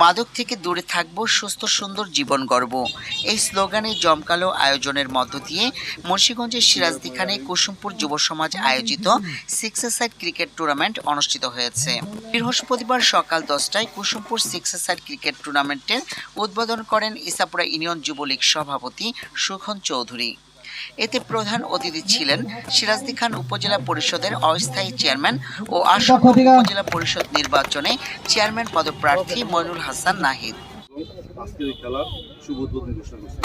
মাদক থেকে দূরে থাকব, সুস্থ, সুন্দর জীবন গর্ব এই স্লোগানে জমকালো আয়োজনের মধ্য দিয়ে মুন্সীগঞ্জের সিরাজদিখানে কুসুমপুর যুব সমাজ আয়োজিত সিক্স সাইড ক্রিকেট টুর্নামেন্ট অনুষ্ঠিত হয়েছে। বৃহস্পতিবার সকাল দশটায় কুসুমপুর সিক্স সাইড ক্রিকেট টুর্নামেন্টের উদ্বোধন করেন ইসাপুরা ইউনিয়ন যুবলীগ সভাপতি সুখন চৌধুরী। এতে প্রধান অতিথি ছিলেন সিরাজদি খান উপজেলা পরিষদের অস্থায়ী চেয়ারম্যান ও আশাক উপজেলা পরিষদ নির্বাচনে চেয়ারম্যান পদপ্রার্থী মইনুল হাসান নাহিদ। আজকের এই খেলার শুভ উদ্বোধন ঘোষণা করছি।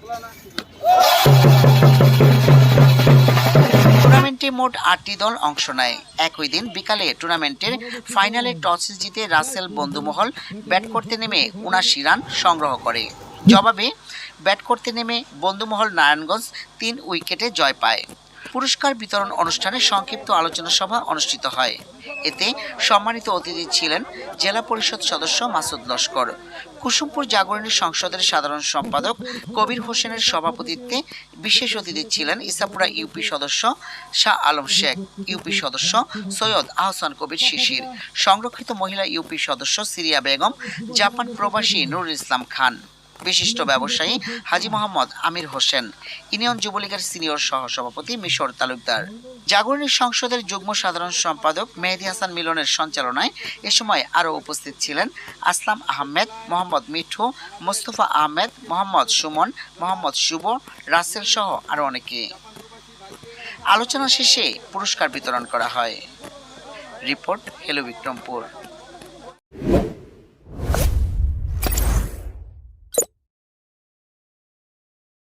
টুর্নামেন্টে মোট আটটি দল অংশ নেয়। একই দিন বিকালে টুর্নামেন্টের ফাইনালে টস জিতে রাসেল বন্ধুমহল ব্যাট করতে নেমে উনাশি রান সংগ্রহ করে। জবাবে ব্যাট করতে নেমে বন্ধুমহল নারায়ণগঞ্জ তিন উইকেটে জয় পায়। পুরস্কার বিতরণ অনুষ্ঠানে সংক্ষিপ্ত আলোচনা সভা অনুষ্ঠিত হয়। এতে সম্মানিত অতিথি ছিলেন জেলা পরিষদ সদস্য মাসুদ লস্কর। কুসুমপুর জাগরণী সংসদের সাধারণ সম্পাদক কবির হোসেনের সভাপতিত্বে বিশেষ অতিথি ছিলেন ইসাপুরা ইউপি সদস্য শাহ আলম শেখ, ইউপি সদস্য সৈয়দ আহসান কবির শিশির, সংরক্ষিত মহিলা ইউপি সদস্য সিরিয়া বেগম, জাপান প্রবাসী নুরুল ইসলাম খান। বিশিষ্ট ব্যবসায়ী হাজি মোহাম্মদ আমির হোসেন, ইউনিয়ন যুবলীগের সিনিয়র সহসভাপতি মিশর তালুকদার। জাগরণী সংসদের যুগ্ম সাধারণ সম্পাদক মেহেদি হাসান মিলনের সঞ্চালনায় এ সময় আরও উপস্থিত ছিলেন আসলাম আহমেদ, মোহাম্মদ মিঠু, মোস্তফা আহমেদ, মোহাম্মদ সুমন, মোহাম্মদ শুভ, রাসেল সহ আরও অনেকে। আলোচনা শেষে পুরস্কার বিতরণ করা হয়। Report, hello Bikrampur.